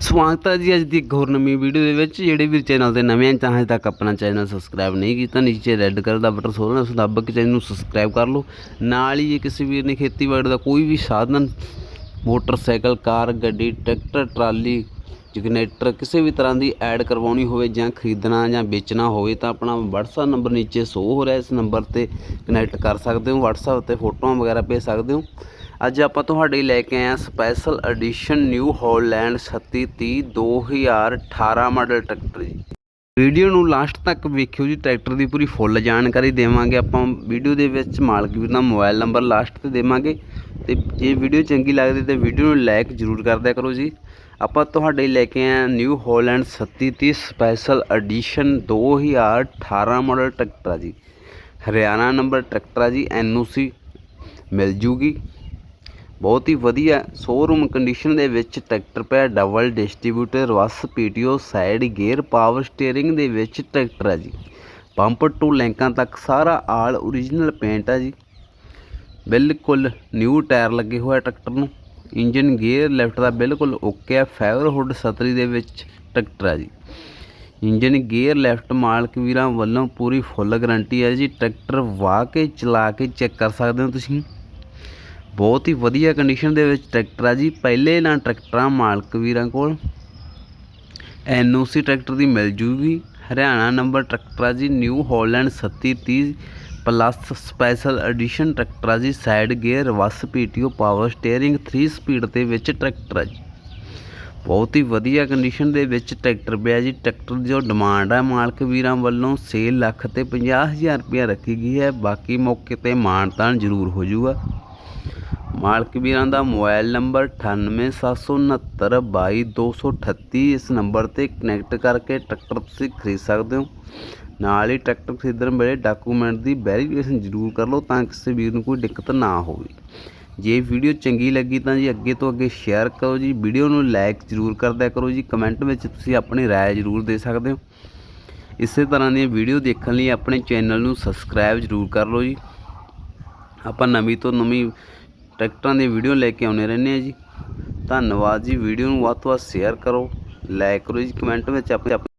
ਸਵਾਗਤ ਹੈ ਜੀ ਅੱਜ ਦੀ ਇੱਕ ਹੋਰ ਨਵੀਂ ਵੀਡੀਓ ਦੇ ਵਿੱਚ, ਜਿਹੜੇ ਵੀ ਚੈਨਲ ਤੇ ਨਵੇਂ ਹਨ ਤਾਂ ਹਜੇ ਤੱਕ ਆਪਣਾ ਚੈਨਲ ਸਬਸਕ੍ਰਾਈਬ ਨਹੀਂ ਕੀਤਾ, ਨੀਚੇ ਰੈੱਡ ਕਲਰ ਦਾ ਬਟਨ ਸੋਲਣਾ ਉਸ ਦੱਬ ਕੇ ਚੈਨਲ ਨੂੰ ਸਬਸਕ੍ਰਾਈਬ ਕਰ ਲਓ। ਨਾਲ ਹੀ ਜੇ ਕਿਸੇ ਵੀਰ ਨੇ ਖੇਤੀਬਾੜੀ ਦਾ ਕੋਈ ਵੀ ਸਾਧਨ, ਮੋਟਰਸਾਈਕਲ, ਕਾਰ, ਗੱਡੀ, ਟਰੈਕਟਰ, ਟਰਾਲੀ, ਜਨਰੇਟਰ, ਕਿਸੇ ਵੀ ਤਰ੍ਹਾਂ ਦੀ ਐਡ ਕਰਵਾਉਣੀ ਹੋਵੇ ਜਾਂ ਖਰੀਦਣਾ ਜਾਂ ਵੇਚਣਾ ਹੋਵੇ ਤਾਂ ਆਪਣਾ WhatsApp ਨੰਬਰ ਨੀਚੇ ਸ਼ੋ ਹੋ ਰਿਹਾ ਇਸ ਨੰਬਰ ਤੇ ਕਨੈਕਟ ਕਰ ਸਕਦੇ ਹੋ, WhatsApp ਤੇ ਫੋਟੋਆਂ ਵਗੈਰਾ ਭੇਜ ਸਕਦੇ ਹੋ। ਅੱਜ ਆਪਾਂ ਤੁਹਾਡੇ ਲੈ ਕੇ ਆਏ ਹਾਂ special edition New Holland 3630 2018 model tractor ਜੀ। ਵੀਡੀਓ ਨੂੰ ਲਾਸਟ ਤੱਕ ਵੇਖਿਓ ਜੀ ਟਰੈਕਟਰ ਦੀ ਪੂਰੀ ਫੁੱਲ ਜਾਣਕਾਰੀ ਦੇਵਾਂਗੇ ਆਪਾਂ। ਵੀਡੀਓ ਦੇ ਵਿੱਚ ਮਾਲਕ ਵੀਰ ਦਾ ਮੋਬਾਈਲ ਨੰਬਰ ਲਾਸਟ ਤੇ ਦੇਵਾਂਗੇ। ਤੇ ਜੇ ਵੀਡੀਓ ਚੰਗੀ ਲੱਗਦੀ ਤੇ ਵੀਡੀਓ ਨੂੰ ਲਾਈਕ ਜ਼ਰੂਰ ਕਰਦਿਆ ਕਰੋ ਜੀ। ਆਪਾਂ ਤੁਹਾਡੇ ਲੈ ਕੇ ਆਏ ਹਾਂ New Holland 3730 special edition 2018 model tractor ਆ ਜੀ। ਹਰਿਆਣਾ ਨੰਬਰ ਟਰੈਕਟਰ ਆ ਜੀ ਐਨਓਸੀ ਮਿਲ ਜੂਗੀ। ਬਹੁਤ ਹੀ ਵਧੀਆ ਸ਼ੋਰੂਮ ਕੰਡੀਸ਼ਨ ਦੇ ਵਿੱਚ ਟਰੈਕਟਰ ਪਿਆ double distributor reverse PTO side gear power steering ਦੇ ਵਿੱਚ ਟਰੈਕਟਰ ਹੈ ਜੀ। ਪੰਪ ਟੂ ਲੈਂਕਾਂ ਤੱਕ ਸਾਰਾ ਆਲ ਓਰੀਜਨਲ ਪੇਂਟ ਹੈ ਜੀ। ਬਿਲਕੁਲ ਨਿਊ ਟਾਇਰ ਲੱਗੇ ਹੋਏ ਟਰੈਕਟਰ ਨੂੰ। ਇੰਜਨ ਗੇਅਰ ਲੈਫਟ ਦਾ ਬਿਲਕੁਲ ਓਕੇ ਹੈ ਫਾਈਬਰ ਹੁੱਡ ਸਤਰੀ ਦੇ ਵਿੱਚ ਟਰੈਕਟਰ ਹੈ ਜੀ। ਇੰਜਨ ਗੇਅਰ ਲੈਫਟ ਮਾਲਕ ਵੀਰਾਂ ਵੱਲੋਂ ਪੂਰੀ ਫੁੱਲ ਗਾਰੰਟੀ ਹੈ ਜੀ। ਟਰੈਕਟਰ ਵਾਹ ਕੇ ਚਲਾ ਕੇ ਚੈੱਕ ਕਰ ਸਕਦੇ ਹੋ ਤੁਸੀਂ। ਬਹੁਤ ਹੀ ਵਧੀਆ ਕੰਡੀਸ਼ਨ ਦੇ ਵਿੱਚ ਟਰੈਕਟਰ ਆ ਜੀ। ਪਹਿਲੇ ਨਾਲ ਟਰੈਕਟਰਾਂ ਮਾਲਕ ਵੀਰਾਂ ਕੋਲ। ਐਨਓਸੀ ਟਰੈਕਟਰ ਦੀ ਮਿਲ ਜੂਗੀ। ਹਰਿਆਣਾ ਨੰਬਰ ਟਰੈਕਟਰ ਆ ਜੀ। New Holland 3730 plus special edition tractor ਆ ਜੀ। ਸਾਈਡ ਗੇਅਰ ਵਸ ਪੀਟੀਓ ਪਾਵਰ ਸਟੀਅਰਿੰਗ 3 ਸਪੀਡ ਦੇ ਵਿੱਚ ਟਰੈਕਟਰ ਆ ਜੀ। ਬਹੁਤ ਹੀ ਵਧੀਆ ਕੰਡੀਸ਼ਨ ਦੇ ਵਿੱਚ ਟਰੈਕਟਰ ਪਿਆ ਜੀ। ਟਰੈਕਟਰ ਜੋ ਡਿਮਾਂਡ ਹੈ ਮਾਲਕ ਵੀਰਾਂ ਵੱਲੋਂ 6 ਲੱਖ ਤੇ 50000 ਰੁਪਇਆ ਰੱਖੀ ਗਈ ਹੈ। ਬਾਕੀ ਮੌਕੇ ਤੇ ਮਾਨਤਾਨ ਜ਼ਰੂਰ ਹੋ ਜਾਊਗਾ ਮਾਲਕ ਵੀਰਾਂ ਦਾ ਮੋਬਾਈਲ ਨੰਬਰ 9876922238 ਇਸ ਨੰਬਰ ਤੇ ਕਨੈਕਟ ਕਰਕੇ ਟਰੈਕਟਰ ਤੁਸੀਂ ਖਰੀਦ ਸਕਦੇ ਹੋ ਨਾਲ ਹੀ ਟਰੈਕਟਰ ਖਰੀਦਣ ਵੇਲੇ ਡਾਕੂਮੈਂਟ ਦੀ ਵੈਰੀਫਿਕੇਸ਼ਨ ਜ਼ਰੂਰ ਕਰ ਲਓ ਤਾਂ ਕਿਸੇ ਵੀਰ ਨੂੰ ਕੋਈ ਦਿੱਕਤ ਨਾ ਹੋਵੇ ਜੇ ਵੀਡੀਓ ਚੰਗੀ ਲੱਗੀ ਤਾਂ ਜੀ ਅੱਗੇ ਤੋਂ ਅੱਗੇ ਸ਼ੇਅਰ ਕਰੋ ਜੀ ਵੀਡੀਓ ਨੂੰ ਲਾਈਕ ਜ਼ਰੂਰ ਕਰਦਿਆ ਕਰੋ ਜੀ ਕਮੈਂਟ ਵਿੱਚ ਤੁਸੀਂ ਆਪਣੀ رائے ਜ਼ਰੂਰ ਦੇ ਸਕਦੇ ਹੋ ਇਸੇ ਤਰ੍ਹਾਂ ਦੀਆਂ ਵੀਡੀਓ ਦੇਖਣ ਲਈ ਆਪਣੇ ਚੈਨਲ ਨੂੰ ਸਬਸਕ੍ਰਾਈਬ ਜ਼ਰੂਰ ਕਰ ਲਓ ਜੀ ਆਪਾਂ ਨਵੀਂ ਤੋਂ ਨਵੀਂ ਟਰੈਕਟਰਾਂ ਦੀ ਵੀਡੀਓ ਲੈ ਕੇ ਆਉਂਦੇ ਰਹਿੰਦੇ ਆ ਜੀ। ਧੰਨਵਾਦ ਜੀ, ਵੀਡੀਓ ਨੂੰ ਵੱਧ ਤੋਂ ਵੱਧ ਸ਼ੇਅਰ ਕਰੋ ਲਾਈਕ ਕਰੋ ਜੀ ਕਮੈਂਟ ਵਿੱਚ ਆਪਣੇ